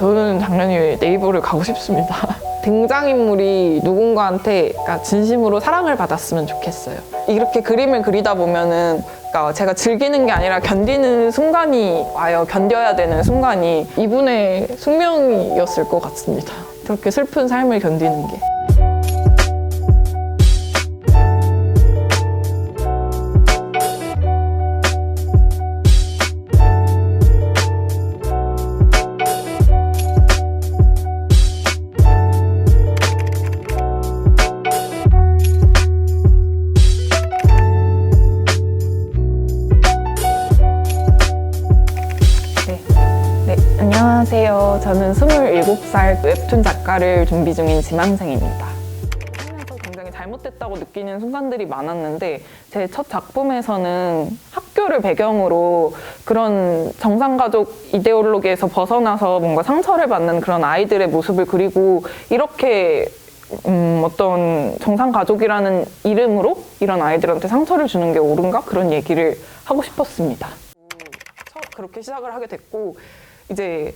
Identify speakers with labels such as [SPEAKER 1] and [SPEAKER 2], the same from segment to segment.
[SPEAKER 1] 저는 당연히 네이버를 가고 싶습니다. 등장인물이 누군가한테 진심으로 사랑을 받았으면 좋겠어요. 이렇게 그림을 그리다 보면은 그러니까 제가 즐기는 게 아니라 견디는 순간이 와요. 견뎌야 되는 순간이 이분의 숙명이었을 것 같습니다. 그렇게 슬픈 삶을 견디는 게. 안녕하세요. 저는 27살 웹툰 작가를 준비 중인 지망생입니다. 살면서 굉장히 잘못됐다고 느끼는 순간들이 많았는데 제 첫 작품에서는 학교를 배경으로 그런 정상가족 이데올로기에서 벗어나서 뭔가 상처를 받는 그런 아이들의 모습을 그리고 이렇게 음, 어떤 정상 가족이라는 이름으로 이런 아이들한테 상처를 주는 게 옳은가? 그런 얘기를 하고 싶었습니다. 처- 그렇게 시작을 하게 됐고 이제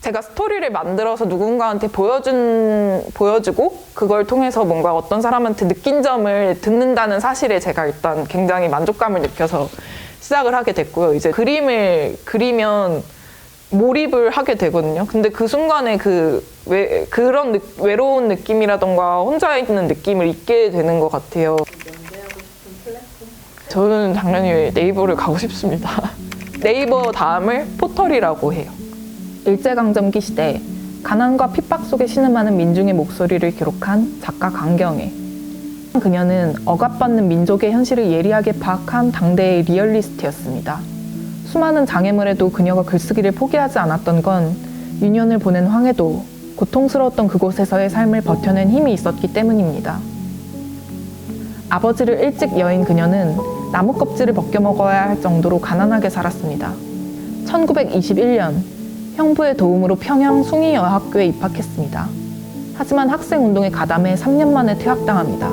[SPEAKER 1] 제가 스토리를 만들어서 누군가한테 보여준 보여주고 그걸 통해서 뭔가 어떤 사람한테 느낀 점을 듣는다는 사실에 제가 일단 굉장히 만족감을 느껴서 시작을 하게 됐고요. 이제 그림을 그리면 몰입을 하게 되거든요. 근데 그 순간에 그 외, 그런 느- 외로운 느낌이라던가 혼자 있는 느낌을 잊게 되는 것 같아요. 저는 당연히 네이버를 가고 싶습니다. 네이버 다음을 포털이라고 해요. 일제강점기 시대 가난과 핍박 속에 신음하는 민중의 목소리를 기록한 작가 강경애. 그녀는 억압받는 민족의 현실을 예리하게 파악한 당대의 리얼리스트였습니다. 수많은 장애물에도 그녀가 글쓰기를 포기하지 않았던 건 유년을 보낸 황해도 고통스러웠던 그곳에서의 삶을 버텨낸 힘이 있었기 때문입니다. 아버지를 일찍 여인 그녀는 나무 껍질을 벗겨 먹어야 할 정도로 가난하게 살았습니다. 1921년 형부의 도움으로 평양 숭이여학교에 입학했습니다. 하지만 학생 운동에 가담해 3년 만에 퇴학당합니다.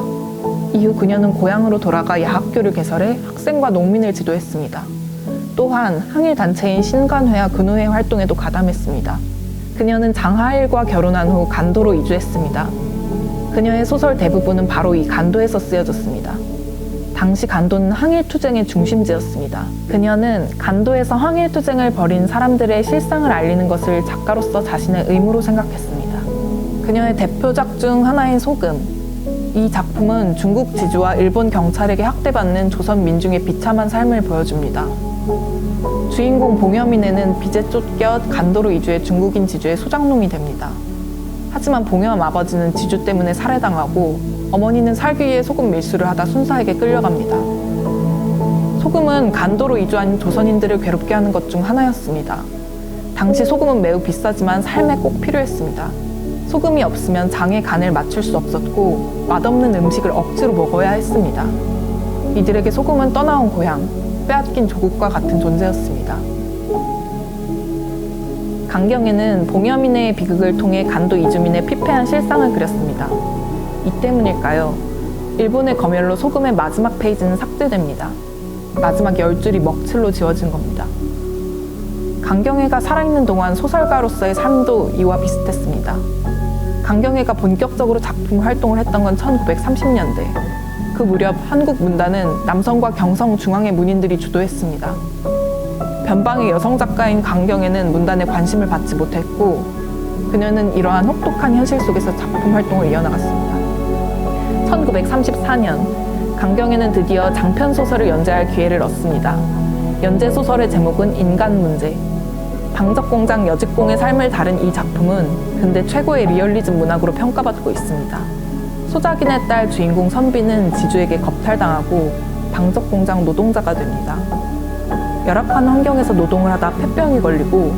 [SPEAKER 1] 이후 그녀는 고향으로 돌아가 야학교를 개설해 학생과 농민을 지도했습니다. 또한 항일 단체인 신간회와 근호회 활동에도 가담했습니다. 그녀는 장하일과 결혼한 후 간도로 이주했습니다. 그녀의 소설 대부분은 바로 이 간도에서 쓰여졌습니다. 당시 간도는 항일투쟁의 중심지였습니다. 그녀는 간도에서 항일투쟁을 벌인 사람들의 실상을 알리는 것을 작가로서 자신의 의무로 생각했습니다. 그녀의 대표작 중 하나인 소금. 이 작품은 중국 지주와 일본 경찰에게 학대받는 조선 민중의 비참한 삶을 보여줍니다. 주인공 봉여민에는 빚에 쫓겨 간도로 이주해 중국인 지주의 소장농이 됩니다. 하지만 봉여암 아버지는 지주 때문에 살해당하고 어머니는 살기 위해 소금 밀수를 하다 순사에게 끌려갑니다. 소금은 간도로 이주한 조선인들을 괴롭게 하는 것 중 하나였습니다. 당시 소금은 매우 비싸지만 삶에 꼭 필요했습니다. 소금이 없으면 장의 간을 맞출 수 없었고 맛없는 음식을 억지로 먹어야 했습니다. 이들에게 소금은 떠나온 고향, 빼앗긴 조국과 같은 존재였습니다. 강경에는 봉여민의 비극을 통해 간도 이주민의 피폐한 실상을 그렸습니다. 이 때문일까요? 일본의 검열로 소금의 마지막 페이지는 삭제됩니다. 마지막 열 줄이 먹칠로 지워진 겁니다. 강경애가 살아있는 동안 소설가로서의 삶도 이와 비슷했습니다. 강경애가 본격적으로 작품 활동을 했던 건 1930년대. 그 무렵 한국 문단은 남성과 경성 중앙의 문인들이 주도했습니다. 변방의 여성 작가인 강경애는 문단에 관심을 받지 못했고 그녀는 이러한 혹독한 현실 속에서 작품 활동을 이어나갔습니다. 1934년 강경애는 드디어 장편 소설을 연재할 기회를 얻습니다. 연재 소설의 제목은 인간 문제. 방적공장 여직공의 삶을 다룬 이 작품은 근대 최고의 리얼리즘 문학으로 평가받고 있습니다. 소작인의 딸 주인공 선비는 지주에게 겁탈당하고 방적공장 노동자가 됩니다. 열악한 환경에서 노동을 하다 폐병이 걸리고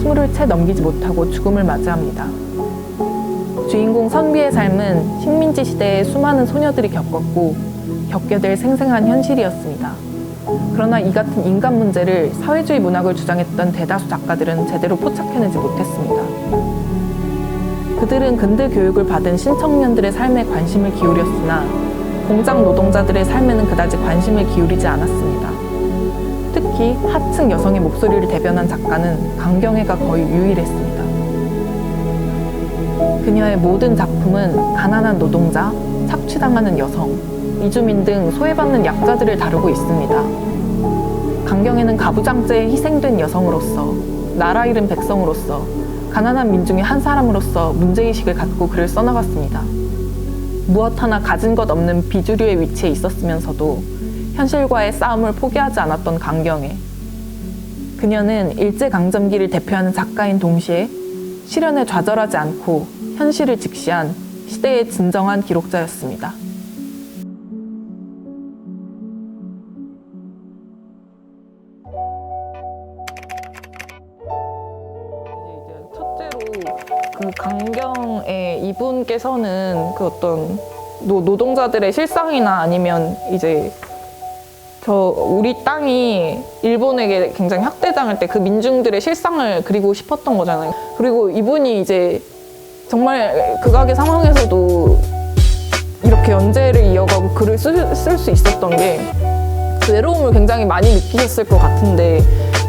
[SPEAKER 1] 스물을 채 넘기지 못하고 죽음을 맞이합니다. 주인공 선비의 삶은 식민지 시대에 수많은 소녀들이 겪었고 겪게 될 생생한 현실이었습니다. 그러나 이 같은 인간 문제를 사회주의 문학을 주장했던 대다수 작가들은 제대로 포착해내지 못했습니다. 그들은 근대 교육을 받은 신청년들의 삶에 관심을 기울였으나 공장 노동자들의 삶에는 그다지 관심을 기울이지 않았습니다. 특히 하층 여성의 목소리를 대변한 작가는 강경애가 거의 유일했습니다. 그녀의 모든 작품은 가난한 노동자, 착취당하는 여성, 이주민 등 소외받는 약자들을 다루고 있습니다. 강경에는 가부장제에 희생된 여성으로서, 나라 잃은 백성으로서, 가난한 민중의 한 사람으로서 문제의식을 갖고 글을 써나갔습니다. 무엇 하나 가진 것 없는 비주류의 위치에 있었으면서도 현실과의 싸움을 포기하지 않았던 강경애. 그녀는 일제강점기를 대표하는 작가인 동시에 시련에 좌절하지 않고 현실을 직시한 시대의 진정한 기록자였습니다. 그 강경의 이분께서는 그 어떤 노, 노동자들의 실상이나 아니면 이제 저 우리 땅이 일본에게 굉장히 학대당할 때 그 민중들의 실상을 그리고 싶었던 거잖아요. 그리고 이분이 이제 정말 극악의 상황에서도 이렇게 연재를 이어가고 글을 쓸 수 있었던 게 외로움을 굉장히 많이 느끼셨을 것 같은데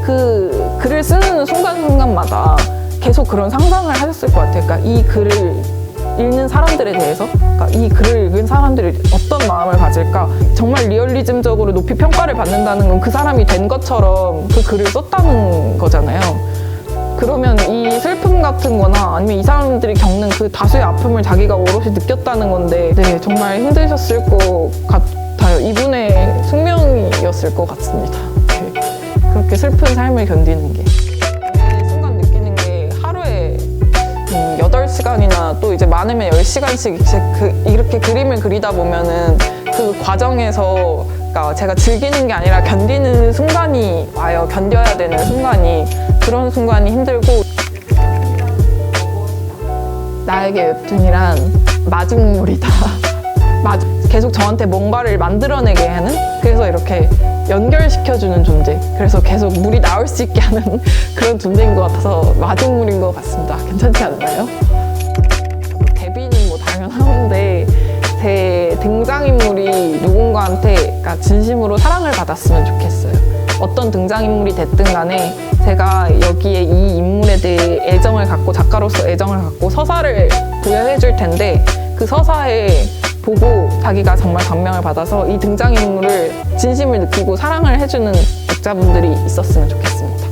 [SPEAKER 1] 그 글을 쓰는 순간순간마다 계속 그런 상상을 하셨을 것 같아요. 그러니까 이 글을 읽는 사람들에 대해서 그러니까 이 글을 읽은 사람들이 어떤 마음을 가질까 정말 리얼리즘적으로 높이 평가를 받는다는 건 그 사람이 된 것처럼 그 글을 썼다는 거잖아요. 그러면 이 슬픔 같은 거나 아니면 이 사람들이 겪는 그 다수의 아픔을 자기가 오롯이 느꼈다는 건데 네, 정말 힘드셨을 것 같아요. 이분의 숙명이었을 것 같습니다. 네, 그렇게 슬픈 삶을 견디는 게. 이 순간 느끼는 게 하루에 음, 8시간이나 또 이제 많으면 10시간씩 이제 그, 이렇게 그림을 그리다 보면은 그 과정에서 그러니까 제가 즐기는 게 아니라 견디는 순간이 와요. 견뎌야 되는 순간이. 그런 순간이 힘들고 나에게 웹툰이란 마중물이다. 계속 저한테 뭔가를 만들어내게 하는 그래서 이렇게 연결시켜주는 존재 그래서 계속 물이 나올 수 있게 하는 그런 존재인 것 같아서 마중물인 것 같습니다 괜찮지 않나요? 데뷔는 뭐 당연한데 제 등장인물이 누군가한테 진심으로 사랑을 받았으면 좋겠어요 어떤 등장인물이 됐든 간에 제가 여기에 이 인물에 대해 애정을 갖고 작가로서 애정을 갖고 서사를 부여해 줄 텐데 그 서사에 보고 자기가 정말 감명을 받아서 이 등장인물을 진심을 느끼고 사랑을 해주는 독자분들이 있었으면 좋겠습니다.